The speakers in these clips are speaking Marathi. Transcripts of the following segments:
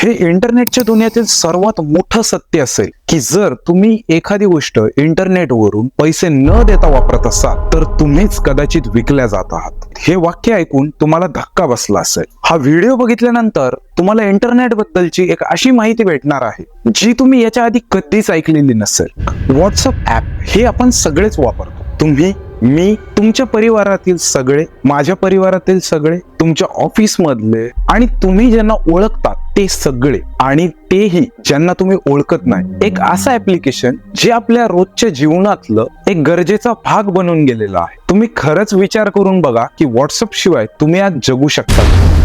हे इंटरनेटच्या दुनियातील सर्वात मोठं सत्य असेल की जर तुम्ही एखादी गोष्ट इंटरनेटवरून पैसे न देता वापरत असाल तर तुम्हीच कदाचित विकल्या जात आहात. हे वाक्य ऐकून तुम्हाला धक्का बसला असेल. हा व्हिडिओ बघितल्यानंतर तुम्हाला इंटरनेट बद्दलची एक अशी माहिती भेटणार आहे जी तुम्ही याच्या आधी कधीच ऐकलेली नसेल. व्हॉट्सअप ऍप हे आपण सगळेच वापरतो. तुम्ही मी तुमच्या परिवारातील सगळे माझ्या परिवारातील सगळे तुमच्या ऑफिस मधले आणि तुम्ही ज्यांना ओळखतात ते सगळे आणि तेही ज्यांना तुम्ही ओळखत नाही एक असं ऍप्लिकेशन जे आपल्या रोजच्या जीवनातलं एक गरजेचा भाग बनून गेलेला आहे. तुम्ही खरंच विचार करून बघा की व्हॉट्सअप शिवाय तुम्ही आज जगू शकता.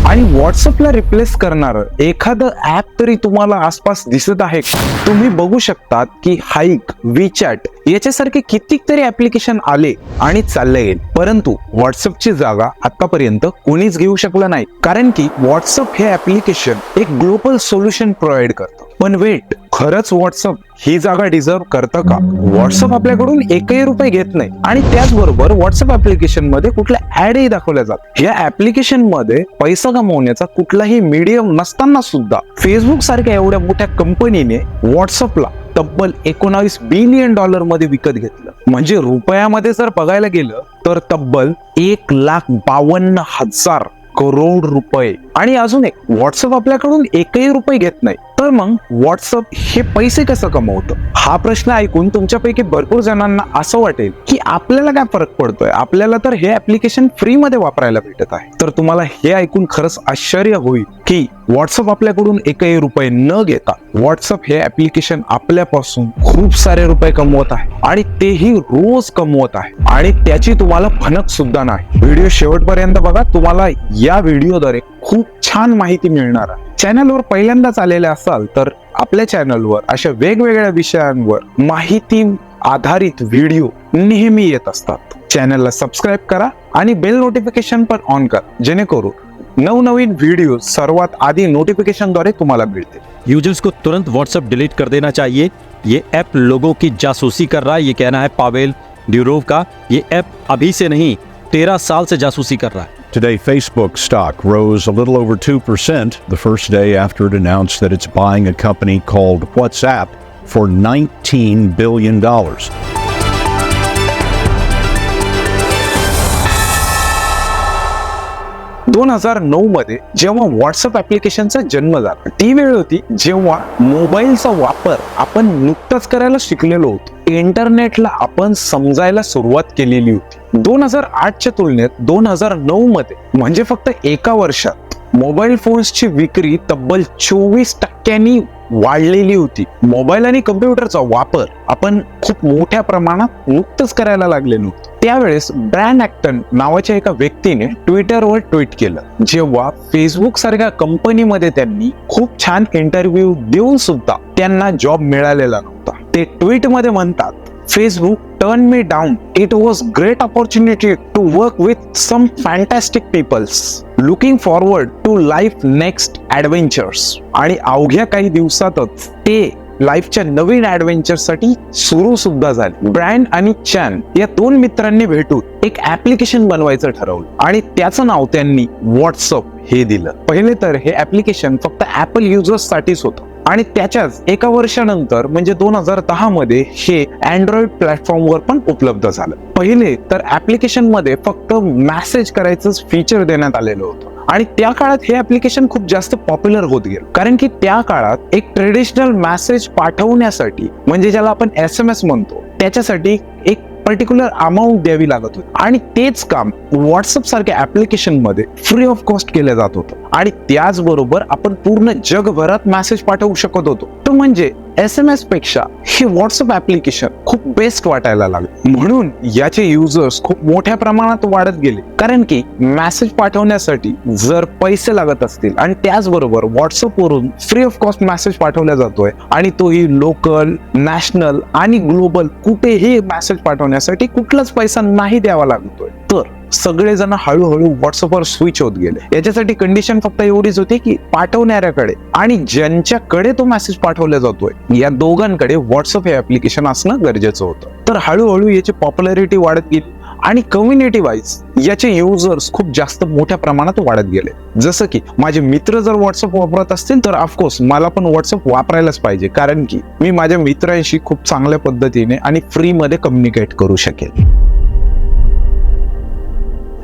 आणि व्हॉट्सअपला रिप्लेस करणार एखादं ऍप तरी तुम्हाला आसपास दिसत आहे तुम्ही बघू शकतात की हाईक विचॅट याच्यासारखे कितीक तरी ऍप्लिकेशन आले आणि चालले. गेले परंतु व्हॉट्सअपची जागा आतापर्यंत कोणीच घेऊ शकलं नाही. कारण की व्हॉट्सअप हे ऍप्लिकेशन एक ग्लोबल सोल्युशन प्रोव्हाइड करतं. पण वेट खरंच व्हॉट्सअप ही जागा डिझर्व करतं का? व्हॉट्सअप आपल्याकडून एकही रुपये घेत नाही. आणि त्याचबरोबर व्हॉट्सअप ऍप्लिकेशनमध्ये कुठल्या ऍडही दाखवल्या जात. या ऍप्लिकेशनमध्ये पैसा कमवण्याचा कुठलाही मीडियम नसताना सुद्धा फेसबुक सारख्या एवढ्या मोठ्या कंपनीने व्हॉट्सअपला तब्बल एकोणावीस बिलियन डॉलरमध्ये विकत घेतलं. म्हणजे रुपयामध्ये जर बघायला गेलं तर तब्बल एक लाख बावन्न हजार करोड रुपये. आणि अजून एक व्हॉट्सअप आपल्याकडून एकही रुपये घेत नाही. तर मग व्हॉट्सअप हे पैसे कसं कमवतं? हा प्रश्न ऐकून तुमच्यापैकी भरपूर जणांना असं वाटेल की आपल्याला काय फरक पडतोय? आपल्याला तर हे ऍप्लिकेशन फ्री मध्ये वापरायला भेटत आहे. तर तुम्हाला हे ऐकून खरंच आश्चर्य होईल की व्हॉट्सअप आपल्याकडून एकही रुपये न घेता व्हॉट्सअप हे ऍप्लिकेशन आपल्यापासून खूप सारे रुपये कमवत आहे आणि तेही रोज कमवत आहे. आणि त्याची तुम्हाला फनक सुद्धा नाही. व्हिडिओ शेवटपर्यंत बघा तुम्हाला या व्हिडिओद्वारे खूप छान माहिती मिळणार आहे. चॅनलवर पहिल्यांदाच आलेले असाल तर आपल्या चॅनलवर अशा वेगवेगळ्या विषयांवर माहिती आधारित व्हिडिओ नेहमी येत असतात. चॅनलला सबस्क्राईब करा आणि बेल नोटिफिकेशन पण ऑन करा. जेणेकरून नवनवीन व्हिडिओ सर्वात आधी नोटिफिकेशनद्वारे तुम्हाला मिळतील. यूजर्स को तुरंत व्हाट्सएप डिलीट कर देना चाहिए। ये ऐप लोगों की जासूसी कर रहा है। ये कहना है पावेल ड्यूरोव का। ये ऐप अभी से नहीं तेरह साल से जासूसी कर रहा है। Today, Facebook stock rose a little over 2% the first day after it announced that it's buying a company called WhatsApp for $19 billion. दोन हजार नऊ मध्ये जेव्हा व्हॉट्सअप ऍप्लिकेशनचा जन्म झाला ती वेळ होती जेव्हा मोबाईलचा वापर आपण नुकताच करायला शिकलेलो होतो इंटरनेटला आपण समजायला सुरुवात केलेली होती दोन हजार आठच्या तुलनेत दोन हजार नऊ मध्ये म्हणजे फक्त एका वर्षात मोबाईल फोन्सची विक्री तब्बल चोवीस टक्क्यांनी वाढलेली होती. मोबाईल आणि कम्प्युटरचा वापर आपण खूप मोठ्या प्रमाणात नुकतंच करायला लागलेलो त्यावेळेस ब्रँड ऍक्टन नावाच्या एका व्यक्तीने ट्विटरवर ट्विट केलं जेव्हा फेसबुक सारख्या कंपनीमध्ये त्यांनी खूप छान इंटरव्ह्यू देऊन सुद्धा त्यांना जॉब मिळालेला नव्हता. ते ट्विटमध्ये म्हणतात Facebook turned me down. It was great opportunity to work with some fantastic peoples. Looking forward to life next adventures. आणि अवघ्या काही दिवसातच ते लाईफच्या नवीन ऍडव्हेंचरसाठी सुरू सुद्धा झाली ब्रँड आणि चॅन या दोन मित्रांनी भेटून एक ऍप्लिकेशन बनवायचं ठरवलं आणि त्याचं नाव त्यांनी व्हॉट्सअप हे दिलं पहिले तर हे ऍप्लिकेशन फक्त ऍपल युजर्स साठीच होतं आणि त्याच्याच एका वर्षानंतर म्हणजे दोन हजार दहा मध्ये हे अँड्रॉइड प्लॅटफॉर्मवर पण उपलब्ध झालं. पहिले तर ऍप्लिकेशनमध्ये फक्त मॅसेज करायचं फीचर देण्यात आलेलं होतं. आणि त्या काळात हे ऍप्लिकेशन खूप जास्त पॉप्युलर होत गेलं. कारण की त्या काळात एक ट्रेडिशनल मॅसेज पाठवण्यासाठी म्हणजे ज्याला आपण एस एम एस म्हणतो त्याच्यासाठी एक पर्टिक्युलर अमाऊंट द्यावी लागत होती. आणि तेच काम व्हॉट्सअप सारख्या ऍप्लिकेशनमध्ये फ्री ऑफ कॉस्ट केलं जात होतं. आणि त्याचबरोबर आपण पूर्ण जगभरात मेसेज पाठवू शकत होतो. तर म्हणजे एस एम एसपेक्षा हे व्हॉट्सअप ऍप्लिकेशन खूप बेस्ट वाटायला लागले. म्हणून याचे युजर्स खूप मोठ्या प्रमाणात वाढत गेले. कारण की मेसेज पाठवण्यासाठी जर पैसे लागत असतील आणि त्याचबरोबर व्हॉट्सअप वरून फ्री ऑफ कॉस्ट मेसेज पाठवला जातोय आणि तोही लोकल नॅशनल आणि ग्लोबल कुठेही मेसेज पाठवण्यासाठी कुठलाच पैसा नाही द्यावा लागतोय. सगळेजण हळूहळू व्हॉट्सअपवर स्विच होत गेले. याच्यासाठी कंडिशन फक्त एवढीच होती की पाठवणाऱ्याकडे आणि ज्यांच्याकडे तो मेसेज पाठवला जातोय या दोघांकडे व्हॉट्सअप हे ऍप्लिकेशन असणं गरजेचं होतं. तर हळूहळू याची पॉप्युलॅरिटी वाढत गेली आणि कम्युनिटी वाईज याचे युजर्स खूप जास्त मोठ्या प्रमाणात वाढत गेले. जसं की माझे मित्र जर व्हॉट्सअप वापरत असतील तर ऑफकोर्स मला पण व्हॉट्सअप वापरायलाच पाहिजे. कारण की मी माझ्या मित्रांशी खूप चांगल्या पद्धतीने आणि फ्रीमध्ये कम्युनिकेट करू शकेल.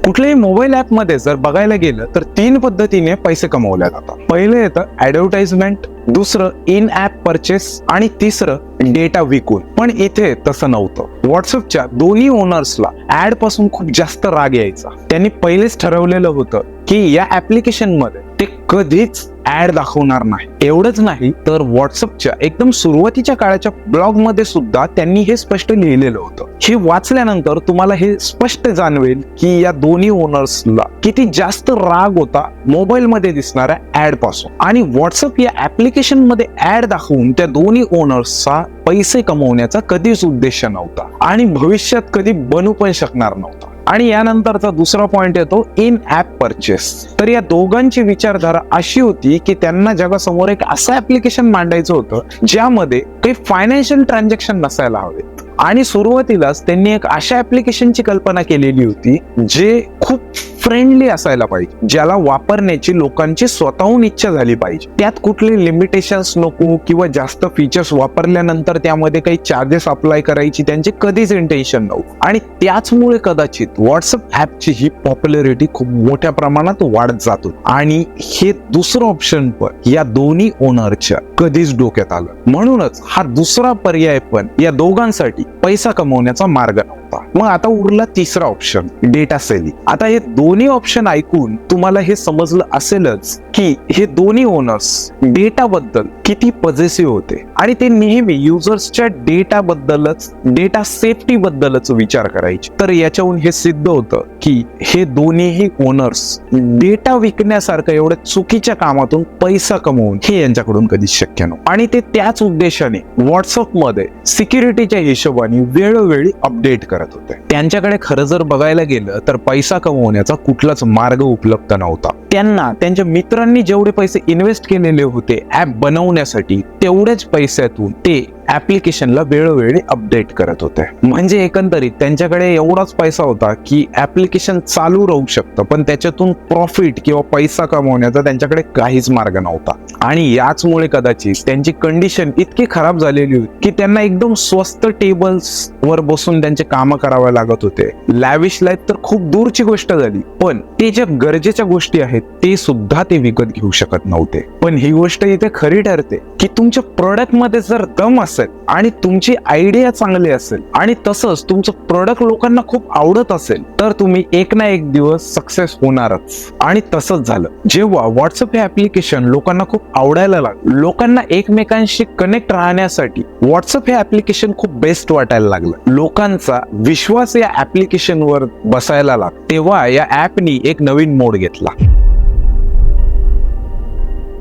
कुठल्याही मोबाईल ॲपमध्ये जर बघायला गेलं तर तीन पद्धतीने पैसे कमवले जातात. पहिलं येतं ऍडव्हर्टाइजमेंट दुसरं इन ॲप परचेस आणि तिसरं डेटा विकून. पण इथे तसं नव्हतं. व्हॉट्सअपच्या दोन्ही ओनर्सला ऍडपासून खूप जास्त राग यायचा. त्यांनी पहिलेच ठरवलेलं होतं की या ऍप्लिकेशनमध्ये ते कधीच ऍड दाखवणार नाही. एवढंच नाही तर व्हॉट्सअपच्या एकदम सुरुवातीच्या काळाच्या ब्लॉगमध्ये सुद्धा त्यांनी हे स्पष्ट लिहिलेलं होतं. हे वाचल्यानंतर तुम्हाला हे स्पष्ट जाणवेल की या दोन्ही ओनर्सला किती जास्त राग होता मोबाईल मध्ये दिसणाऱ्या ऍडपासून आणि व्हॉट्सअप या ऍप्लिकेशनमध्ये ऍड दाखवून त्या दोन्ही ओनर्सचा पैसे कमवण्याचा कधीच उद्देश नव्हता. आणि भविष्यात कधी बनू पण शकणार नव्हता. आणि यानंतरचा दुसरा पॉइंट येतो इन ऍप परचेस तर या दोघांची विचारधारा अशी होती की त्यांना जगासमोर एक असं ऍप्लिकेशन मांडायचं होतं ज्यामध्ये काही फायनान्शियल ट्रान्झॅक्शन नसायला हवेत. आणि सुरुवातीलाच त्यांनी एक अशा ऍप्लिकेशनची कल्पना केलेली होती जे खूप फ्रेंडली असायला पाहिजे ज्याला वापरण्याची लोकांची स्वतःहून इच्छा झाली पाहिजे. त्यात कुठले लिमिटेशन्स नको किंवा जास्त फीचर्स वापरल्यानंतर त्यामध्ये काही चार्जेस अप्लाय करायची त्यांचे कधीच इंटेन्शन नव्हतं. आणि त्याचमुळे कदाचित व्हॉट्सअप ऍपची ही पॉप्युलरिटी खूप मोठ्या प्रमाणात वाढत जातो आणि हे दुसरं ऑप्शन पण या दोन्ही ओनरच्या कधीच डोक्यात आलं. म्हणूनच हा दुसरा पर्याय पण या दोघांसाठी पैसा कमवण्याचा मार्ग. शकता मग आता उरला तिसरा ऑप्शन डेटा सेलिंग आता हे दोन्ही ऑप्शन ऐकून तुम्हाला हे समजलं असेलच की हे दोन्ही ओनर्स डेटा बद्दल किती पजेसिव्ह होते. आणि ते नेहमी युजर्सच्या डेटा बद्दलच डेटा सेफ्टी बद्दलच विचार करायचे. तर याच्याहून हे सिद्ध होतं की हे दोन्हीही ओनर्स डेटा विकण्यासारखं एवढ्या चुकीच्या कामातून पैसा कमवून हे यांच्याकडून कधीच शक्य नव्हतं. आणि ते त्याच उद्देशाने व्हॉट्सअपमध्ये सिक्युरिटीच्या हिशोबाने वेळोवेळी अपडेट करतात. करत होते. त्यांच्याकडे खरं जर बघायला गेलं तर पैसा कमवण्याचा कुठलाच मार्ग उपलब्ध नव्हता. त्यांना त्यांच्या मित्रांनी जेवढे पैसे इन्व्हेस्ट केलेले होते ऍप बनवण्यासाठी तेवढ्याच पैशातून ते ऍप्लिकेशनला वेळोवेळी अपडेट करत होते. म्हणजे एकंदरीत त्यांच्याकडे एवढाच पैसा होता की ऍप्लिकेशन चालू राहू शकतं पण त्याच्यातून प्रॉफिट किंवा पैसा कमवण्याचा त्यांच्याकडे काहीच मार्ग नव्हता. आणि याचमुळे कदाचित त्यांची कंडिशन इतकी खराब झालेली होती की त्यांना एकदम स्वस्त टेबल्स वर बसून त्यांचे कामं करावे लागत होते. लॅविश लाईफ तर खूप दूरची गोष्ट झाली पण ते ज्या गरजेच्या गोष्टी आहेत ते सुद्धा ते विकत घेऊ शकत नव्हते. पण ही गोष्ट इथे खरी ठरते की तुमच्या प्रोडक्टमध्ये जर दम असेल आणि तुमची आयडिया चांगली असेल आणि तसंच तुमचं प्रोडक्ट लोकांना खूप आवडत असेल तर तुम्ही एक ना एक दिवस सक्सेस होणारच. आणि तसंच झालं. जेव्हा व्हॉट्सअप हे ऍप्लिकेशन लोकांना खूप आवडायला लागलं लोकांना एकमेकांशी कनेक्ट राहण्यासाठी व्हॉट्सअप हे ऍप्लिकेशन खूप बेस्ट वाटायला लागलं. लोकांचा विश्वास या ऍप्लिकेशनवर बसायला लागला. तेव्हा या ऍपनी एक नवीन मोड घेतला.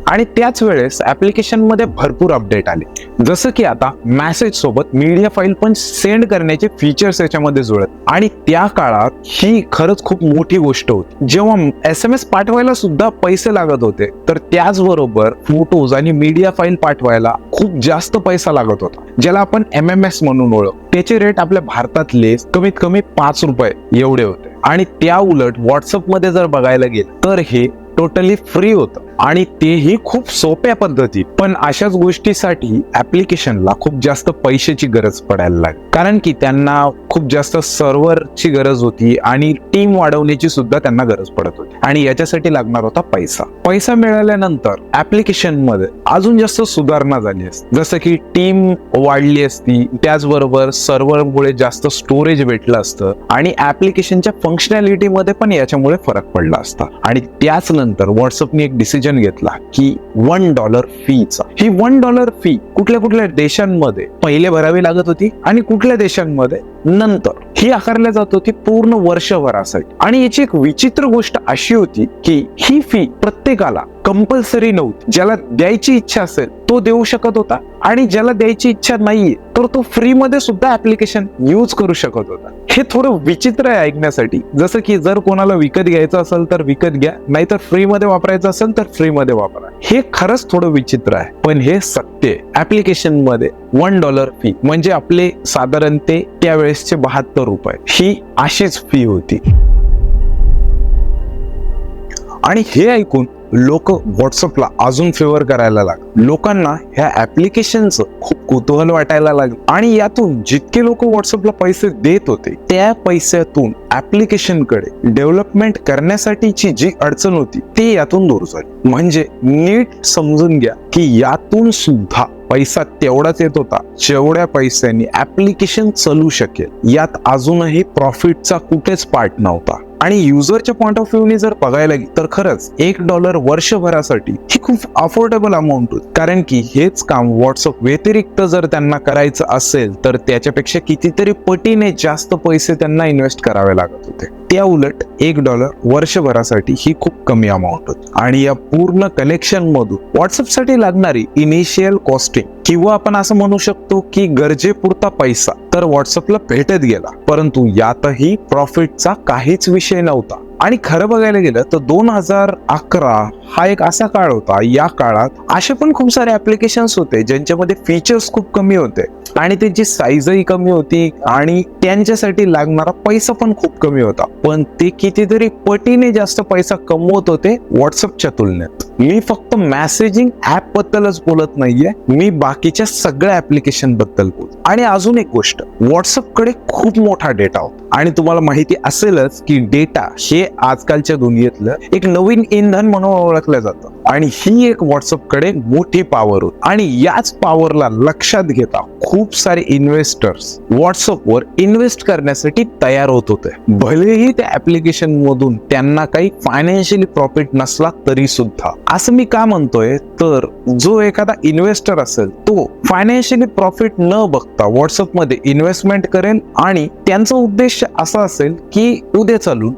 आणि त्याच वेळेस ॲप्लिकेशनमध्ये भरपूर अपडेट आले. जसं की आता मॅसेज सोबत मीडिया फाईल पण सेंड करण्याचे फीचर्स याच्यामध्ये जुळत. आणि त्या काळात ही खरंच खूप मोठी गोष्ट होती. जेव्हा एस एम एस पाठवायला सुद्धा पैसे लागत होते तर त्याचबरोबर फोटोज आणि मीडिया फाईल पाठवायला खूप जास्त पैसा लागत होता. ज्याला आपण एम एम एस म्हणून ओळख त्याचे रेट आपल्या भारतातले कमीत कमी पाच रुपये एवढे होते. आणि त्या उलट व्हॉट्सअपमध्ये जर बघायला गेलं तर हे टोटली फ्री होतं. आणि तेही खूप सोप्या पद्धतीत. पण अशाच गोष्टीसाठी ऍप्लिकेशनला खूप जास्त पैशाची गरज पडायला लागली. कारण की त्यांना खूप जास्त सर्व्हरची गरज होती आणि टीम वाढवण्याची सुद्धा त्यांना गरज पडत होती. आणि याच्यासाठी लागणार होता पैसा. पैसा मिळाल्यानंतर ऍप्लिकेशनमध्ये अजून जास्त सुधारणा झाली असती. जसं की टीम वाढली असती त्याचबरोबर सर्व्हरमुळे जास्त स्टोरेज भेटलं असतं आणि ऍप्लिकेशनच्या फंक्शनॅलिटी मध्ये पण याच्यामुळे फरक पडला असता. आणि त्याच नंतर व्हॉट्सअपने एक डिसिजन घेतला की वन डॉलर फीचा ही वन डॉलर फी कुठल्या कुठल्या देशांमध्ये पहिले भरावी लागत होती आणि कुठल्या देशांमध्ये नंतर. ही आकारल्या जात होती पूर्ण वर्षभरासाठी. आणि याची एक विचित्र गोष्ट अशी होती की ही फी प्रत्येकाला कंपल्सरी नव्हती. ज्याला द्यायची इच्छा असेल तो देऊ शकत होता आणि ज्याला द्यायची इच्छा नाहीये तर तो फ्री मध्ये सुद्धा ऍप्लिकेशन यूज करू शकत होता. हे थोडं विचित्र आहे ऐकण्यासाठी. जसं की जर कोणाला विकत घ्यायचं असेल तर विकत घ्या नाहीतर फ्री मध्ये वापरायचं असेल तर फ्री मध्ये वापरा. हे खरंच थोडं विचित्र आहे. पण हे सत्य ऍप्लिकेशनमध्ये वन डॉलर फी म्हणजे आपले साधारण ते त्यावेळेसचे बहात्तर रुपये. ही अशीच फी होती. आणि हे ऐकून लोक व्हॉट्सअपला अजून फेवर करायला लागले. लोकांना ह्या ऍप्लिकेशनचं खूप कुतूहल वाटायला लागलं. आणि यातून जितके लोक व्हॉट्सअपला पैसे देत होते त्या पैशातून ऍप्लिकेशनकडे डेव्हलपमेंट करण्यासाठीची जी अडचण होती ती यातून दूर झाली. म्हणजे नीट समजून घ्या की यातून सुद्धा पैसा तेवढाच येत होता जेवढ्या पैशांनी ऍप्लिकेशन चालू शकेल. यात अजूनही प्रॉफिटचा कुठेच पार्ट नव्हता. आणि युजरच्या पॉईंट ऑफ व्ह्यूने जर बघायला गेलं तर खरंच एक डॉलर वर्षभरासाठी ही खूप अफोर्डेबल अमाऊंट होती. कारण की हेच काम व्हॉट्सअप व्यतिरिक्त जर त्यांना करायचं असेल तर त्याच्यापेक्षा कितीतरी पटीने जास्त पैसे त्यांना इन्व्हेस्ट करावे लागत होते. त्या उलट एक डॉलर वर्षभरासाठी ही खूप कमी अमाऊंट होती. आणि या पूर्ण कलेक्शन मधून व्हॉट्सअपसाठी लागणारी इनिशियल कॉस्टिंग किंवा आपण असं म्हणू शकतो की गरजेपुरता पैसा तर व्हॉट्सअपला भेटत गेला. परंतु यातही प्रॉफिटचा काहीच विषय नव्हता. आणि खरं बघायला गेलं तर दोन हजार अकरा हा एक असा काळ होता या काळात असे पण खूप सारे ऍप्लिकेशन्स होते ज्यांच्यामध्ये फीचर्स खूप कमी होते आणि त्यांची साईजही कमी होती आणि त्यांच्यासाठी लागणारा पैसा पण खूप कमी होता. पण ते कितीतरी पटीने जास्त पैसा कमवत होते व्हॉट्सअपच्या तुलनेत. मी फक्त मेसेजिंग ऍप बद्दलच बोलत नाहीये मी बाकीच्या सगळ्या ऍप्लिकेशनबद्दल बोल आणि अजून एक गोष्ट व्हॉट्सअपकडे खूप मोठा डेटा होता. आणि तुम्हाला माहिती असेलच की डेटा हे आजकालच्या दुनियेतलं एक नवीन इंधन म्हणून ओळखलं जातं. आणि ही एक व्हॉट्सअपकडे मोठी पॉवर होती. आणि याच पॉवरला लक्षात घेता खूप सारे इन्व्हेस्टर्स व्हॉट्सअपवर इन्व्हेस्ट करण्यासाठी तयार होत होते. भलेही त्या ऍप्लिकेशन मधून त्यांना काही फायनान्शियली प्रॉफिट नसला तरी सुद्धा असं मी का म्हणतोय? तर जो एखादा इन्व्हेस्टर असेल तो फायनान्शियली प्रॉफिट न बघता व्हॉट्सअपमध्ये इन्व्हेस्टमेंट करेल. आणि त्यांचा उद्देश असा असेल की उद्या चालून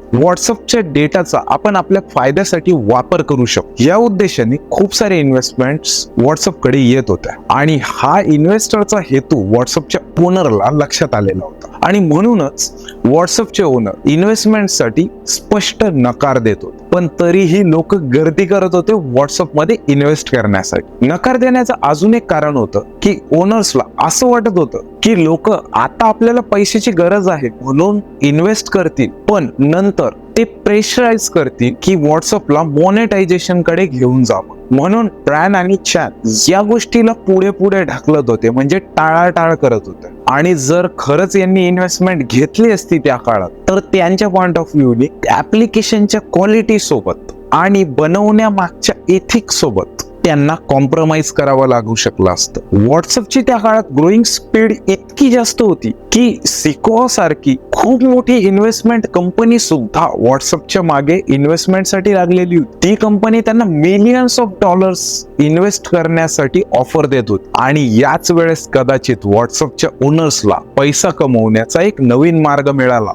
व्हॉट्सअपच्या डेटाचा आपण आपल्या फायद्यासाठी वापर करू शकतो. या उद्देशाने खूप सारे इन्व्हेस्टमेंट व्हॉट्सअपकडे येत होत्या. आणि हा इन्व्हेस्टरचा हेतू व्हॉट्सअपच्या ओनरला लक्षात आलेला होता. आणि म्हणूनच व्हॉट्सअपचे ओनर इन्व्हेस्टमेंटसाठी स्पष्ट नकार देत. होते पण तरीही लोक गर्दी करत होते व्हॉट्सअपमध्ये इन्व्हेस्ट करण्यासाठी. नकार देण्याचं अजून एक कारण होतं की ओनर्सला असं वाटत होतं की लोक आता आपल्याला पैशाची गरज आहे म्हणून इन्व्हेस्ट करतील. पण नंतर ते प्रेशराईज करतील की व्हॉट्सअपला मॉनेटायझेशनकडे घेऊन जावं. म्हणून प्राण आणि छान या गोष्टीला पुढे पुढे ढकलत होते म्हणजे टाळाटाळ करत होते. आणि जर खरंच यांनी इन्व्हेस्टमेंट घेतली असती त्या काळात तर त्यांच्या पॉईंट ऑफ व्ह्यूने ऍप्लिकेशनच्या क्वालिटी सोबत आणि बनवण्यामागच्या एथिक्स सोबत त्यांना कॉम्प्रोमाइज करावं लागू शकलं असतं. व्हॉट्सअपची त्या काळात ग्रोईंग स्पीड इतकी जास्त होती की सिको सारखी खूप मोठी इन्व्हेस्टमेंट कंपनी सुद्धा व्हॉट्सअपच्या मागे इन्व्हेस्टमेंटसाठी लागलेली होती. ती कंपनी त्यांना मिलियन्स ऑफ डॉलर्स इन्व्हेस्ट करण्यासाठी ऑफर देत होती. आणि याच वेळेस कदाचित व्हॉट्सअपच्या ओनर्सला पैसा कमवण्याचा एक नवीन मार्ग मिळाला.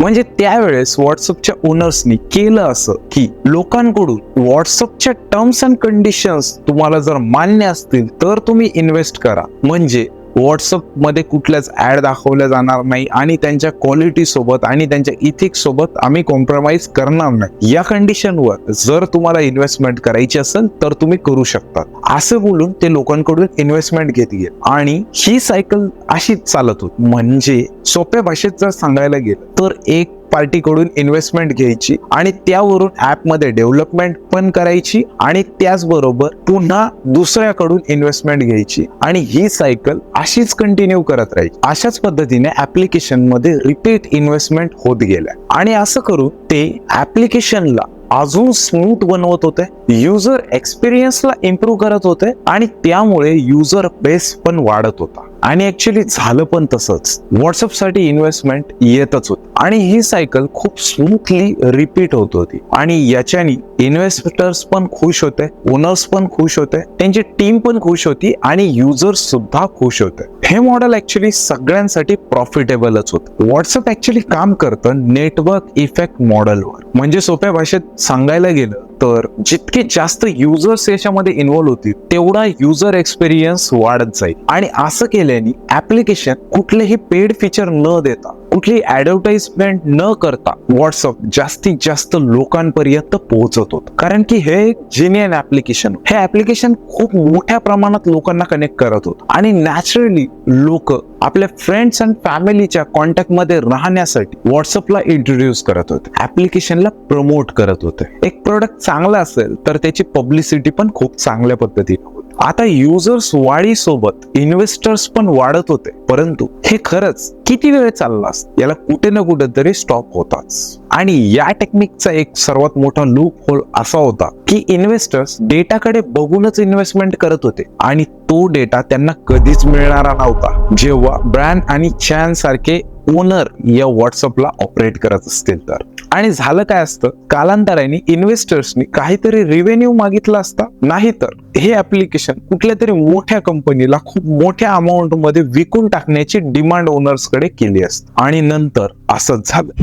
म्हणजे त्यावेळेस व्हॉट्सअपच्या ओनर्सनी केलं असं की लोकांकडून व्हॉट्सअपच्या टर्म्स अँड कंडिशन्स तुम्हाला जर मान्य असतील तर तुम्ही इन्व्हेस्ट करा. म्हणजे व्हॉट्सअपमध्ये कुठल्याच ॲड दाखवल्या जाणार नाही आणि त्यांच्या क्वालिटी सोबत आणि त्यांच्या इथिक्स सोबत आम्ही कॉम्प्रोमाइज करणार नाही. या कंडिशनवर जर तुम्हाला इन्व्हेस्टमेंट करायची असेल तर तुम्ही करू शकता. असं बोलून ते लोकांकडून इन्व्हेस्टमेंट घेत गेले आणि ही सायकल अशीच चालत होती. म्हणजे सोप्या भाषेत जर सांगायला गेलं तर एक पार्टीकडून इन्व्हेस्टमेंट घ्यायची आणि त्यावरून ॲपमध्ये डेव्हलपमेंट पण करायची आणि त्याचबरोबर पुन्हा दुसऱ्याकडून इन्व्हेस्टमेंट घ्यायची. आणि ही सायकल अशीच कंटिन्यू करत राहील. अशाच पद्धतीने ऍप्लिकेशनमध्ये रिपीट इन्व्हेस्टमेंट होत गेल्या. आणि असं करून ते ऍप्लिकेशनला अजून स्मूथ बनवत होते युजर एक्सपिरियन्सला इम्प्रूव्ह करत होते आणि त्यामुळे युजर बेस पण वाढत होता. आणि ॲक्च्युली झालं पण तसंच. व्हॉट्सअपसाठी इन्व्हेस्टमेंट येतच होती. आणि ही सायकल खूप स्मूथली रिपीट होत होती. आणि याच्याने इन्व्हेस्टर्स पण खुश होते ओनर्स पण खुश होते त्यांची टीम पण खुश होती आणि युजर्स सुद्धा खुश होते. हे मॉडेल ऍक्च्युली सगळ्यांसाठी प्रॉफिटेबलच होतं. व्हॉट्सअप ऍक्च्युली काम करतं नेटवर्क इफेक्ट मॉडेलवर म्हणजे सोप्या भाषेत सांगायला गेलं तर जितके जास्त युजर्स याच्यामध्ये इन्व्हॉल्व्ह होतील तेवढा युजर एक्सपिरियन्स वाढत जाईल. आणि असं केल्याने ऍप्लिकेशन कुठलेही पेड फीचर न देता कुठली ऍडव्हर्टाइजमेंट न करता व्हॉट्सअप जास्तीत जास्त लोकांपर्यंत पोहोचत होत. कारण की हे एक जिनियन ऍप्लिकेशन हे ऍप्लिकेशन खूप मोठ्या प्रमाणात लोकांना कनेक्ट करत होत. आणि नॅचरली लोक आपल्या फ्रेंड्स अँड फॅमिलीच्या कॉन्टॅक्टमध्ये राहण्यासाठी व्हॉट्सअपला इंट्रोड्यूस करत होते. ऍप्लिकेशनला प्रमोट करत होते. एक प्रोडक्ट चांगला असेल तर त्याची पब्लिसिटी पण खूप चांगल्या पद्धतीने. होते आता युजर्स वाढीसोबत इन्व्हेस्टर्स पण वाढत होते. परंतु हे खरंच किती वेळ चाललास याला कुठे ना कुठे तरी स्टॉप होताच. आणि या टेक्निकचा एक सर्वात मोठा लूप होल असा होता की इन्व्हेस्टर्स डेटाकडे बघूनच इन्व्हेस्टमेंट करत होते. आणि तो डेटा त्यांना कधीच मिळणारा नव्हता. जेव्हा ब्रँड आणि चॅन सारखे ओनर या व्हॉट्सअपला ऑपरेट करत असतील तर. आणि झालं काय असतं? कालांतराने इन्व्हेस्टर्सनी काहीतरी रेव्हेन्यू मागितला असता? नाही तर. हे ऍप्लिकेशन कुठल्या तरी मोठ्या कंपनीला खूप मोठ्या अमाऊंटमध्ये विकून टाकण्याची डिमांड ओनर्सकडे केली असते. आणि नंतर असंच झालं.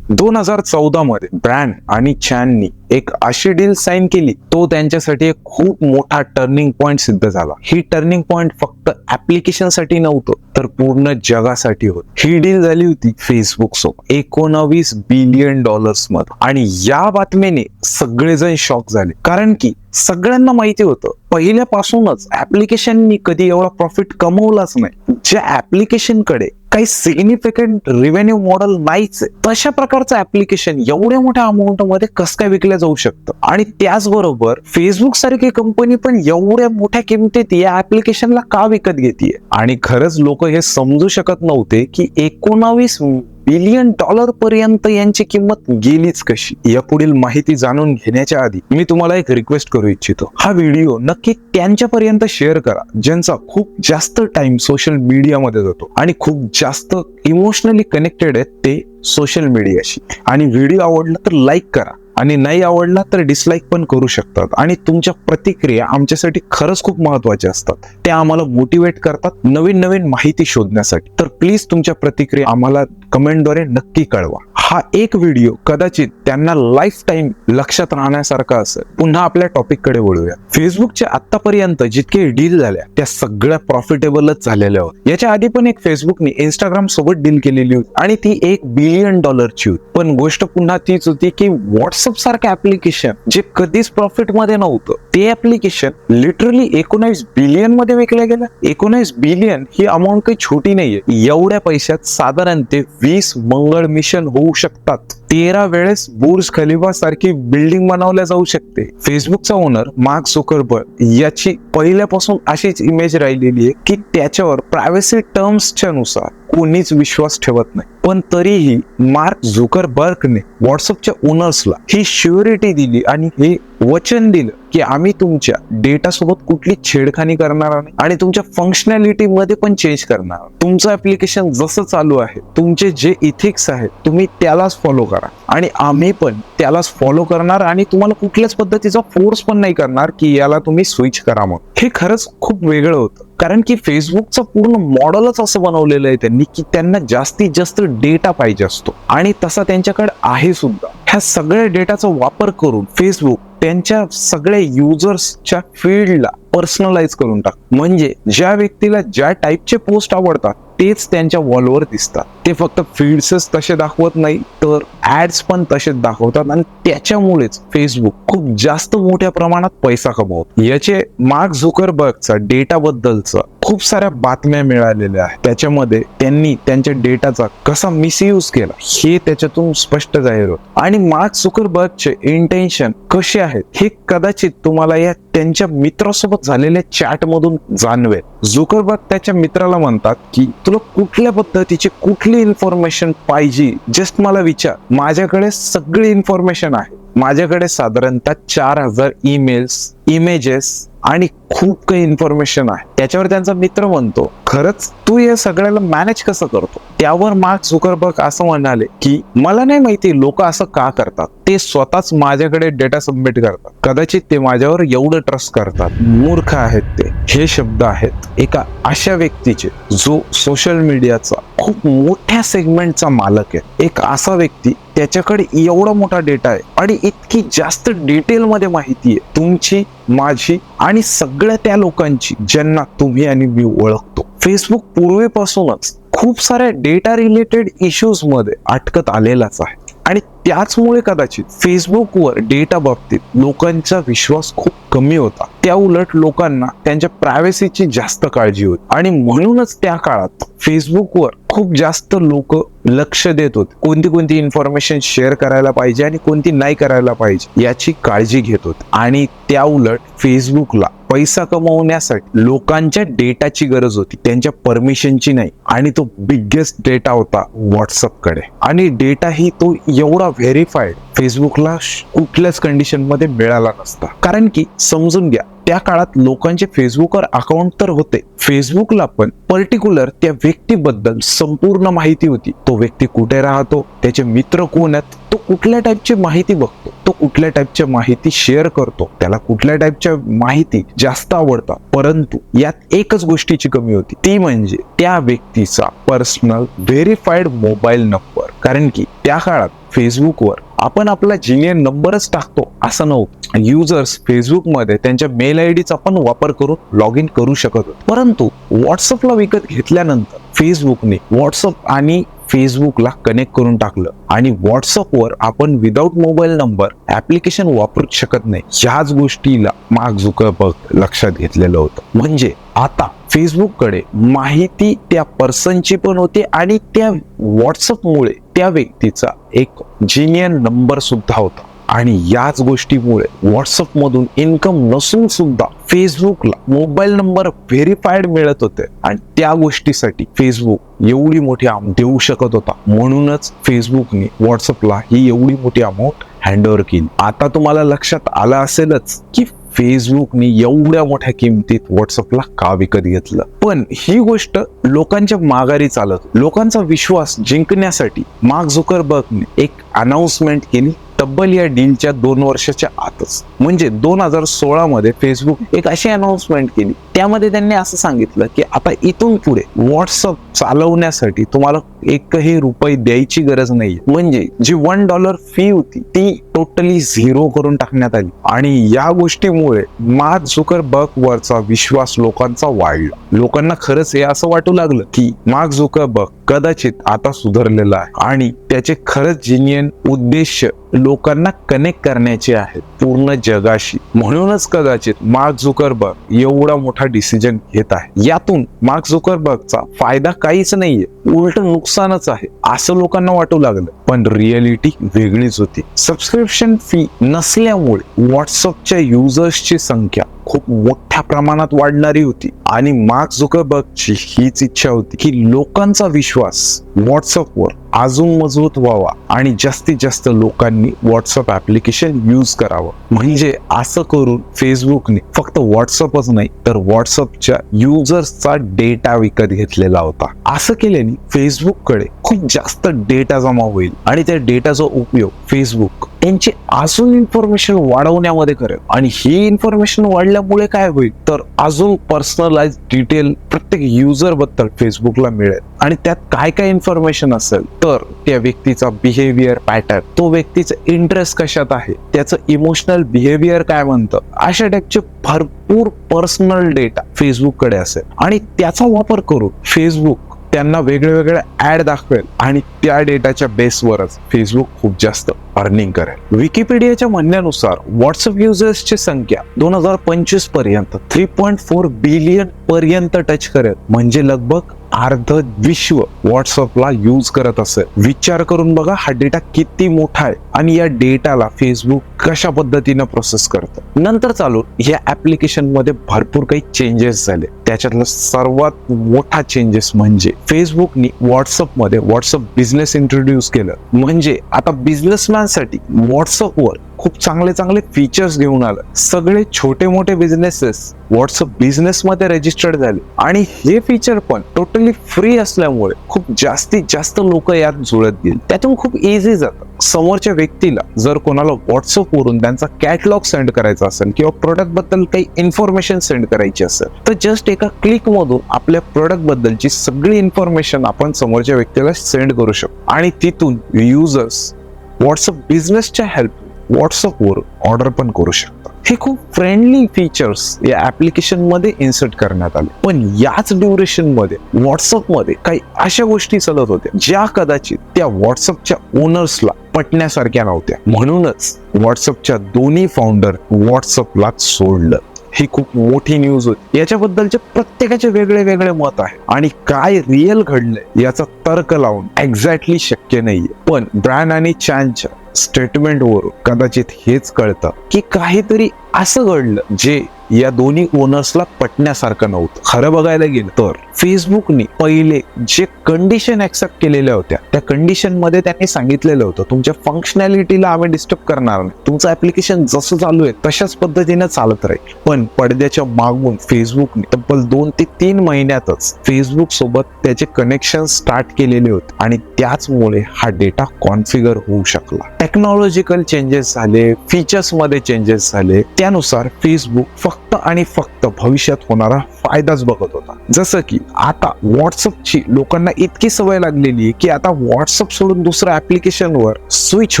दोन हजार चौदा मध्ये ब्रँड आणि चॅननी एक अशी डील साईन केली तो त्यांच्यासाठी एक खूप मोठा टर्निंग पॉईंट सिद्ध झाला. ही टर्निंग पॉईंट फक्त ऍप्लिकेशनसाठी नव्हतं तर पूर्ण जगासाठी होत. ही डील झाली होती फेसबुक सोबत. एकोणावीस बिलियन डॉलर्समध्ये. आणि या बातमीने सगळेजण शॉक झाले. कारण की सगळ्यांना माहिती होतं पहिल्यापासूनच ऍप्लिकेशननी कधी एवढा प्रॉफिट कमवलाच नाही. ज्या ऍप्लिकेशनकडे काही सिग्निफिकंट रिव्हेन्यू मॉडेल नाहीच आहे तशा प्रकारचं ऍप्लिकेशन एवढ्या मोठ्या अमाऊंटमध्ये कसं काय विकल्या जाऊ शकतं. आणि त्याचबरोबर फेसबुक सारखी कंपनी पण एवढ्या मोठ्या किमतीत या ऍप्लिकेशनला का विकत घेतीये? आणि खरंच लोक हे समजू शकत नव्हते की एकोणावीस बिलियन डॉलर पर्यंत यांची किंमत गेलीच कशी? या पुढील माहिती जाणून घेण्याच्या आधी मी तुम्हाला एक रिक्वेस्ट करू इच्छितो. हा व्हिडिओ नक्की त्यांच्यापर्यंत शेअर करा ज्यांचा खूप जास्त टाइम सोशल मीडियामध्ये जातो आणि खूप जास्त इमोशनली कनेक्टेड आहेत ते सोशल मीडियाशी आणि व्हिडिओ आवडला तर लाईक करा. आणि नाही आवडला तर डिसलाईक पण करू शकतात. आणि तुमच्या प्रतिक्रिया आमच्यासाठी खरंच खूप महत्त्वाच्या असतात. ते आम्हाला मोटिवेट करतात नवीन नवीन माहिती शोधण्यासाठी. तर प्लीज तुमच्या प्रतिक्रिया आम्हाला कमेंटद्वारे नक्की कळवा. हा एक व्हिडिओ कदाचित त्यांना लाईफ टाईम लक्षात राहण्यासारखा असेल. पुन्हा आपल्या टॉपिककडे वळूया. फेसबुकच्या आतापर्यंत जितके डील झाल्या त्या सगळ्या प्रॉफिटेबलच झालेल्या होत्या. याच्या आधी पण एक फेसबुकने इंस्टाग्राम सोबत डील केलेली होती आणि ती एक बिलियन डॉलरची होती. पण गोष्ट पुन्हा तीच होती की व्हॉट्सअप सारखे ऍप्लिकेशन जे कधीच प्रॉफिटमध्ये नव्हतं ते ऍप्लिकेशन लिटरली एकोणावीस बिलियनमध्ये विकलं गेलं एकोणावीस बिलियन ही अमाऊंट काही छोटी नाहीये. एवढ्या पैशात साधारण ते वीस मंगळ मिशन होऊ शकतात. तेरा वेळेस बुर्ज खलिफा सारखी बिल्डिंग बनवल्या जाऊ शकते. फेसबुकचा ओनर मार्क सुकरबर्ग याची पहिल्यापासून अशीच इमेज राहिलेली आहे की त्याच्यावर प्रायव्हसी टर्म्सच्या नुसार कोणीच विश्वास ठेवत नाही. पण तरीही मार्क झुकरबर्गने व्हॉट्सअपच्या ओनर्सला ही श्युरिटी दिली आणि हे वचन दिलं. की आम्ही तुमच्या डेटा सोबत कुठली छेडखानी करणार नाही आणि तुमच्या फंक्शनॅलिटी मध्ये पण चेंज करणार तुमचं ऍप्लिकेशन जसं चालू आहे तुमचे जे इथिक्स आहेत तुम्ही त्यालाच फॉलो करा. आणि आम्ही पण त्यालाच फॉलो करणार आणि तुम्हाला कुठल्याच पद्धतीचा फोर्स पण नाही करणार की याला तुम्ही स्विच करा मग हे खरंच खूप वेगळं होतं. कारण की फेसबुकचं पूर्ण मॉडेलच असं बनवलेलं आहे त्यांनी की त्यांना जास्तीत जास्त डेटा पाहिजे असतो. आणि तसा त्यांच्याकडे आहे सुद्धा. ह्या सगळ्या डेटाचा वापर करून फेसबुक त्यांच्या सगळ्या युजर्सच्या फील्डला पर्सनलाइज करून टाक म्हणजे ज्या व्यक्तीला ज्या टाईपचे पोस्ट आवडतात तेच त्यांच्या वॉलवर दिसतात. ते फक्त फीड्सच तसे दाखवत नाही तर ऍड्स पण तसेच दाखवतात आणि त्याच्यामुळेच फेसबुक खूप जास्त मोठ्या प्रमाणात पैसा कमवतो. याचे मार्क झुकरबर्गचा डेटा बद्दलचा खूप साऱ्या बातम्या मिळालेल्या आहेत. त्याच्यामध्ये त्यांनी त्यांच्या डेटाचा कसा मिसयूज केला हे त्याच्यातून स्पष्ट जाहीर होत. आणि मार्क सुकरबर्गचे इंटेन्शन कसे आहेत हे कदाचित तुम्हाला या त्यांच्या मित्रासोबत झालेल्या चॅट मधून जाणवेल. झुकरबर्ग त्याच्या मित्राला म्हणतात की तुला कुठल्या पद्धतीची कुठली इन्फॉर्मेशन पाहिजे? जस्ट मला विचार. माझ्याकडे सगळी इन्फॉर्मेशन आहे. माझ्याकडे साधारणतः चार हजार ईमेल्स इमेजेस आणि खूप काही इन्फॉर्मेशन आहे. त्याच्यावर त्यांचा मित्र म्हणतो खरंच तू या सगळ्याला मॅनेज कसं करतो? त्यावर मार्क झुकरबर्ग असं म्हणाले की मला नाही माहिती लोक असं का करतात. ते स्वतःच माझ्याकडे डेटा सबमिट करतात. कदाचित ते माझ्यावर एवढं ट्रस्ट करतात. मूर्ख आहेत ते. हे शब्द आहेत एका अशा व्यक्तीचे जो सोशल मीडियाचा खूप मोठ्या सेगमेंटचा मालक आहे. एक असा व्यक्ती त्याच्याकडे एवढा मोठा डेटा आहे आणि इतकी जास्त डिटेल मध्ये माहिती आहे. तुमची माझी आणि सगळ्या त्या लोकांची ज्यांना तुम्ही आणि मी ओळखतो. फेसबुक पूर्वीपासूनच खूप साऱ्या डेटा रिलेटेड इश्यूजमध्ये अटकत आलेलाच आहे. आणि त्याचमुळे कदाचित फेसबुकवर डेटा बाबतीत लोकांचा विश्वास खूप कमी होता. त्या उलट लोकांना त्यांच्या प्रायव्हसीची जास्त काळजी होती. आणि म्हणूनच त्या काळात फेसबुकवर खूप जास्त लोक लक्ष देत होते. कोणती कोणती इन्फॉर्मेशन शेअर करायला पाहिजे आणि कोणती नाही करायला पाहिजे याची काळजी घेत होते. आणि त्या उलट फेसबुकला पैसा कमवण्यासाठी लोकांच्या डेटाची गरज होती. त्यांच्या परमिशनची नाही. आणि तो बिगेस्ट डेटा होता व्हॉट्सअपकडे आणि डेटा ही तो एवढा व्हेरीफाईड फेसबुकला कुठल्याच कंडिशनमध्ये मिळाला नसता. कारण की समजून घ्या त्या काळात लोकांचे फेसबुकवर अकाउंट तर होते फेसबुकला पण पर्टिक्युलर त्या व्यक्तीबद्दल संपूर्ण माहिती होती. तो व्यक्ती कुठे राहतो त्याचे मित्र कोण आहेत तो कुठल्या टाईपची माहिती बघतो तो कुठल्या टाईपच्या माहिती शेअर करतो त्याला कुठल्या टाईपच्या माहिती जास्त आवडतात. परंतु यात एकच गोष्टीची कमी होती ती म्हणजे त्या व्यक्तीचा पर्सनल व्हेरीफाईड मोबाईल नंबर कारण की त्या काळात फेसबुकवर आपण आपला जीमेल नंबरच टाकतो असं नव्हतं. युजर्स फेसबुकमध्ये त्यांच्या मेल आय डीचा पण वापर करून लॉग इन करू शकत होते. परंतु व्हॉट्सअपला विकत घेतल्यानंतर फेसबुकने व्हॉट्सअप आणि फेसबुकला कनेक्ट करून टाकलं. आणि व्हॉट्सअपवर आपण विदाऊट मोबाईल नंबर ऍप्लिकेशन वापरू शकत नाही. ह्याच गोष्टीला मार्क झुकरबर्ग लक्षात घेतलेलं होतं. म्हणजे आता फेसबुककडे माहिती त्या पर्सनची पण होती आणि त्या व्हॉट्सअपमुळे त्या व्यक्तीचा एक जिनियन नंबर सुद्धा होता. आणि याच गोष्टीमुळे व्हॉट्सअपमधून इन्कम नसून सुद्धा फेसबुकला मोबाईल नंबर व्हेरीफाईड मिळत होते. आणि त्या गोष्टीसाठी फेसबुक एवढी मोठी अमाऊंट देऊ शकत होता. म्हणूनच फेसबुकने व्हॉट्सअपला ही एवढी मोठी अमाऊंट हँडओव्हर केली. आता तुम्हाला लक्षात आलं असेलच की फेसबुकने एवढ्या मोठ्या किमतीत व्हॉट्सअपला का विकत घेतलं? पण ही गोष्ट लोकांच्या माघारी चालत लोकांचा विश्वास जिंकण्यासाठी मार्क झुकरबर्गने एक अनाउन्समेंट केली. तब्बल या डीलच्या दोन वर्षाच्या आतच. म्हणजे दोन हजार सोळा मध्ये फेसबुक एक अशी अनाउन्समेंट केली. त्यामध्ये त्यांनी असं सांगितलं की आता इथून पुढे व्हॉट्सअप चालवण्यासाठी तुम्हाला एकही रुपये द्यायची गरज नाही म्हणजे जी वन डॉलर फी होती ती टोटली झिरो करून टाकण्यात आली. आणि या गोष्टीमुळे माघ झुकर बग वरचा विश्वास लोकांचा वाढला. लोकांना खरंच हे असं वाटू लागलं की मार्क बग कदाचित आता सुधारलेला आहे. आणि त्याचे खरंच जिनियन उद्देश लोकांना कनेक्ट करण्याचे आहेत पूर्ण जगाशी. म्हणूनच कदाचित मार्क झुकरबर्ग एवढा मोठा डिसिजन घेत आहे. यातून मार्क झुकरबर्गचा फायदा काहीच नाहीये. उलट नुकसानच आहे. असं लोकांना वाटू लागलं. पण रिअलिटी वेगळीच होती. सबस्क्रिप्शन फी नसल्यामुळे व्हॉट्सअपच्या युजर्सची संख्या खूप मोठ्या प्रमाणात वाढणारी होती. आणि मार्क झुकरबर्गची हीच इच्छा होती की लोकांचा विश्वास व्हॉट्सअपवर अजून मजबूत व्हावा आणि जास्तीत जास्त लोकांनी व्हॉट्सअप ऍप्लिकेशन यूज करावं. म्हणजे असं करून फेसबुकने फक्त व्हॉट्सअपच नाही तर व्हॉट्सअपच्या युजर्सचा डेटा विकत घेतलेला होता. असं केल्याने फेसबुककडे खूप जास्त डेटा जमा होईल. आणि त्या डेटाचा उपयोग फेसबुक त्यांची अजून इन्फॉर्मेशन वाढवण्यामध्ये करेल. आणि ही इन्फॉर्मेशन वाढल्यामुळे काय होईल? तर अजून पर्सनलाइज डिटेल प्रत्येक युजरबद्दल फेसबुकला मिळेल. आणि त्यात काय काय इन्फॉर्मेशन असेल? तर त्या व्यक्तीचा बिहेवियर पॅटर्न तो व्यक्तीचा इंटरेस्ट कशात आहे? त्याचं इमोशनल बिहेवियर काय म्हणतं? अशा टाईपचे भरपूर पर्सनल डेटा फेसबुककडे असेल. आणि त्याचा वापर करून फेसबुक त्यांना वेगळे वेगळे ऍड दाखवेल आणि त्या डेटाच्या बेसवरच फेसबुक खूप जास्त अर्निंग करेल. विकिपीडियाच्या म्हणण्यानुसार व्हॉट्सअप युजर्सची संख्या दोन हजार पंचवीसपर्यंत थ्री पॉईंट फोर बिलियन पर्यंत टच करेल. म्हणजे लगभग अर्ध विश्व व्हॉट्सअपला यूज करत असेल विचार करून बघा हा डेटा किती मोठा आहे आणि या डेटाला फेसबुक कशा पद्धतीनं प्रोसेस करतं. नंतर चालू या ऍप्लिकेशनमध्ये भरपूर काही चेंजेस झाले. त्याच्यातला सर्वात मोठा चेंजेस म्हणजे फेसबुकनी व्हॉट्सअपमध्ये व्हॉट्सअप बिझनेस इंट्रोड्यूस केलं. म्हणजे आता बिझनेसमॅनसाठी व्हॉट्सअपवर खूप चांगले चांगले फीचर्स घेऊन आलं. सगळे छोटे मोठे बिझनेसेस व्हॉट्सअप बिझनेस मध्ये रजिस्टर्ड झाले. आणि हे फीचर पण टोटली फ्री असल्यामुळे खूप जास्तीत जास्त लोक यात जुळत गेले. त्यातून खूप इझी जातं. समोरच्या व्यक्तीला जर कोणाला व्हॉट्सअप वरून त्यांचा कॅटलॉग सेंड करायचा असेल किंवा प्रोडक्टबद्दल काही इन्फॉर्मेशन सेंड करायची असेल तर जस्ट एका क्लिक मधून आपल्या प्रोडक्ट बद्दलची सगळी इन्फॉर्मेशन आपण समोरच्या व्यक्तीला सेंड करू शकतो. आणि तिथून युजर्स व्हॉट्सअप बिझनेसच्या हेल्प व्हॉट्सअपवर ऑर्डर पण करू शकता. हे खूप फ्रेंडली फीचर्स या ऍप्लिकेशनमध्ये इन्सर्ट करण्यात आले. पण याच ड्युरेशनमध्ये व्हॉट्सअपमध्ये काही अशा गोष्टी चालत होत्या ज्या कदाचित त्या व्हॉट्सअपच्या ओनर्सला पटण्यासारख्या नव्हत्या. म्हणूनच व्हॉट्सअपच्या दोन्ही फाउंडर व्हॉट्सअपला सोडलं. ही खूप मोठी न्यूज होती. याच्याबद्दलचे प्रत्येकाचे वेगळे वेगळे मत आहे. आणि काय रिअल घडलंय याचा तर्क लावून एक्झॅक्टली शक्य नाहीये. पण ब्रँड आणि चॅनच्या स्टेटमेंटवरून कदाचित हेच कळतं की काहीतरी असं घडलं जे या दोन्ही ओनर्सला पटण्यासारखं नव्हतं. खरं बघायला गेलं तर फेसबुकने पहिले जे कंडिशन ऍक्सेप्ट केलेल्या होत्या त्या कंडिशनमध्ये त्यांनी सांगितलेलं होतं तुमच्या फंक्शनॅलिटीला आम्ही डिस्टर्ब करणार नाही. तुमचं ऍप्लिकेशन जसं चालू आहे तशाच पद्धतीने चालत राहील. पण पडद्याच्या मागून फेसबुकने तब्बल दोन ते तीन महिन्यातच फेसबुक सोबत त्याचे कनेक्शन स्टार्ट केलेले होते आणि त्याचमुळे हा डेटा कॉन्फिगर होऊ शकला. टेक्नॉलॉजिकल चेंजेस झाले फीचर्समध्ये चेंजेस झाले त्यानुसार फेसबुक फक्त फक्त आणि फक्त भविष्यात होणारा फायदाच बघत होता. जसं की आता व्हॉट्सअपची लोकांना इतकी सवय लागलेली आहे की आता व्हॉट्सअप सोडून दुसऱ्या ऍप्लिकेशनवर स्विच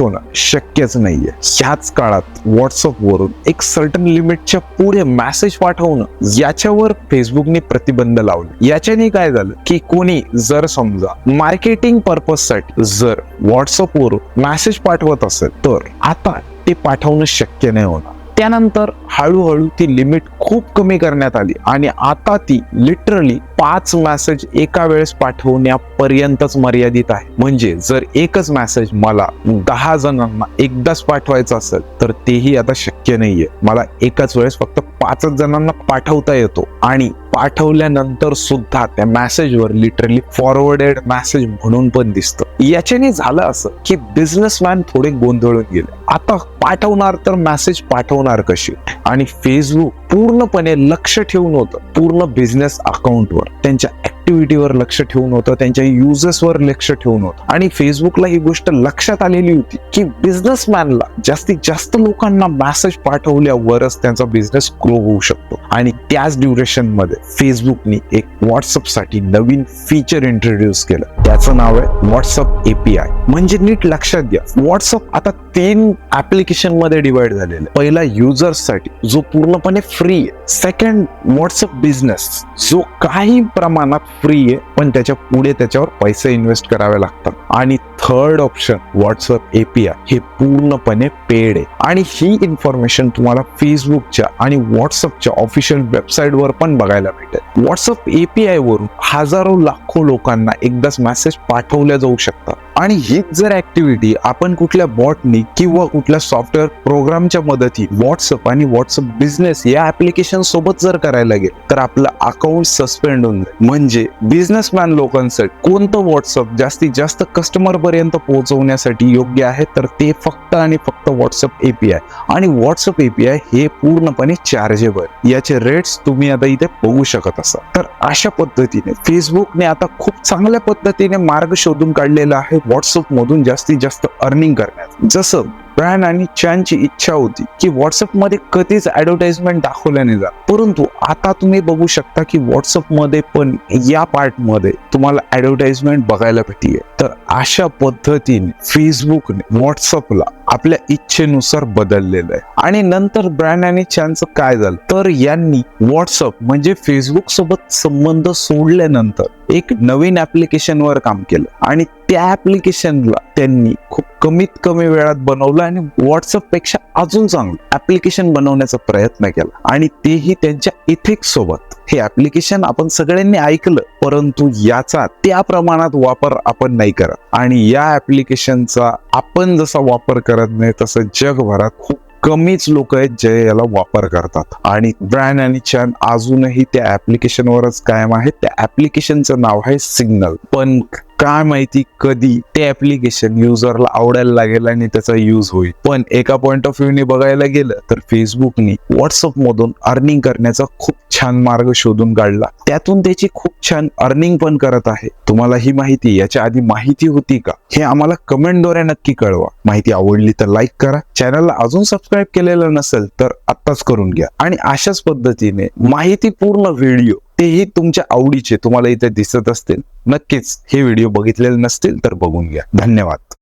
होणं शक्यच नाहीये. ह्याच काळात व्हॉट्सअप वरून एक सर्टन लिमिटच्या पुढे मेसेज पाठवणं याच्यावर फेसबुकने प्रतिबंध लावले. याच्याने काय झालं की कोणी जर समजा मार्केटिंग पर्पजसाठी जर व्हॉट्सअप वरून मेसेज पाठवत असेल तर आता ते पाठवणं शक्य नाही होणार. त्यानंतर हळूहळू ती लिमिट खूप कमी करण्यात आली. आणि आता ती लिटरली पाच मॅसेज एका वेळेस पाठवण्यापर्यंतच मर्यादित आहे. म्हणजे जर एकच मॅसेज मला दहा जणांना एकदाच पाठवायचा असेल तर तेही आता शक्य नाहीये. मला एकाच वेळेस फक्त पाचच जणांना पाठवता येतो. आणि पाठवल्यानंतर सुद्धा त्या मॅसेजवर लिटरली फॉरवर्डेड मॅसेज म्हणून पण दिसतं. याच्याने झालं असं की बिझनेसमॅन थोडे गोंधळून गेले. आता पाठवणार तर मॅसेज पाठवणार कशी? आणि फेसबुक पूर्णपणे लक्ष ठेवून होतं. पूर्ण बिझनेस अकाउंटवर त्यांच्या ऍक्टिव्हिटीवर लक्ष ठेवून होतं त्यांच्या युजर्सवर लक्ष ठेवून होतं. आणि फेसबुकला ही गोष्ट लक्षात आलेली होती की बिझनेसमॅनला जास्तीत जास्त लोकांना मेसेज पाठवल्यावरच त्यांचा बिझनेस ग्रो होऊ शकतो. आणि त्याच ड्युरेशनमध्ये फेसबुकने एक व्हॉट्सअपसाठी नवीन फीचर इंट्रोड्यूस केलं. त्याचं नाव आहे व्हॉट्सअप एपीआय म्हणजे नीट लक्षात घ्या व्हॉट्सअप आता तीन ऍप्लिकेशनमध्ये डिवाइड झालेलं आहे. पहिला युजर्ससाठी जो पूर्णपणे फ्री आहे. सेकंड व्हॉट्सअप बिझनेस जो काही प्रमाणात फ्री आहे पण त्याच्या पुढे त्याच्यावर पैसे इन्व्हेस्ट करावे लागतात. आणि थर्ड ऑप्शन व्हॉट्सअप एपीआय हे पूर्णपणे पेड आहे. आणि ही इन्फॉर्मेशन तुम्हाला फेसबुकच्या आणि व्हॉट्सअपच्या ऑफिशियल वेबसाईटवर पण बघायला भेटेल. व्हॉट्सअप एपीआय वरून हजारो लाखो लोकांना एकदाच मेसेज पाठवल्या जाऊ शकतात. आणि हीच जर ऍक्टिव्हिटी आपण कुठल्या बॉटनी किंवा कुठल्या सॉफ्टवेअर प्रोग्रामच्या मदती व्हॉट्सअप आणि व्हॉट्सअप बिझनेस या ऍप्लिकेशन सोबत जर करायला गेलं तर आपलं अकाउंट सस्पेंड होऊन जाईल. म्हणजे बिझनेसमॅन लोकांसाठी कोणतं व्हॉट्सअप जास्तीत जास्त कस्टमर पर्यंत पोहोचवण्यासाठी योग्य आहे? तर ते फक्त आणि फक्त व्हॉट्सअप एपीआय आणि व्हॉट्सअप एपीआय हे पूर्णपणे चार्जेबल याचे रेट्स तुम्ही आता इथे बघू शकत असाल. तर अशा पद्धतीने फेसबुकने आता खूप चांगल्या पद्धतीने मार्ग शोधून काढलेला आहे. व्हॉट्सअप मधून जास्तीत जास्त अर्निंग करण्यात. जसं ब्रँड आणि चॅनची इच्छा होती की व्हॉट्सअपमध्ये कधीच ऍडव्हर्टाइजमेंट दाखवल्या नाही जात. परंतु आता तुम्ही बघू शकता की व्हॉट्सअपमध्ये पण या पार्टमध्ये तुम्हाला ऍडव्हर्टाइजमेंट बघायला भेटीये तर अशा पद्धतीने फेसबुकने व्हॉट्सअपला आपल्या इच्छेनुसार बदललेलं आहे. आणि नंतर ब्रँड आणि चॅनचं काय झालं? तर यांनी व्हॉट्सअप म्हणजे फेसबुक सोबत संबंध सोडल्यानंतर एक नवीन ऍप्लिकेशन वर काम केलं. आणि त्या ऍप्लिकेशनला त्यांनी खूप कमीत कमी वेळात बनवलं आणि व्हॉट्सअपपेक्षा अजून चांगलं ऍप्लिकेशन बनवण्याचा प्रयत्न केला. आणि तेही त्यांच्या इथिक्स सोबत. हे ऍप्लिकेशन आपण सगळ्यांनी ऐकलं परंतु याचा त्या प्रमाणात वापर आपण नाही करत. आणि या ऍप्लिकेशनचा आपण जसा वापर करत नाही तसं जगभरात खूप कमीच लोक आहेत जे याला वापर करतात. आणि ब्रँड आणि चॅन अजूनही त्या ऍप्लिकेशनवरच कायम आहे. त्या ऍप्लिकेशनचं नाव आहे सिग्नल. पण काय माहिती कधी ते ऍप्लिकेशन युजरला आवडायला लागेल आणि त्याचा यूज होईल. पण एका पॉइंट ऑफ व्ह्यूने बघायला गेलं तर फेसबुकने व्हॉट्सअप मधून अर्निंग करण्याचा खूप छान मार्ग शोधून काढला. त्यातून त्याची खूप छान अर्निंग पण करत आहे. तुम्हाला ही माहिती याच्या आधी माहिती होती का? हे आम्हाला कमेंटद्वारे नक्की कळवा. माहिती आवडली तर लाईक करा. चॅनलला अजून सबस्क्राईब केलेलं नसेल तर आत्ताच करून घ्या. आणि अशाच पद्धतीने माहितीपूर्ण व्हिडिओ तेही तुमच्या आवडीचे तुम्हाला इथे दिसत असतील नक्कीच हे व्हिडिओ बघितलेले नसतील तर बघून घ्या. धन्यवाद.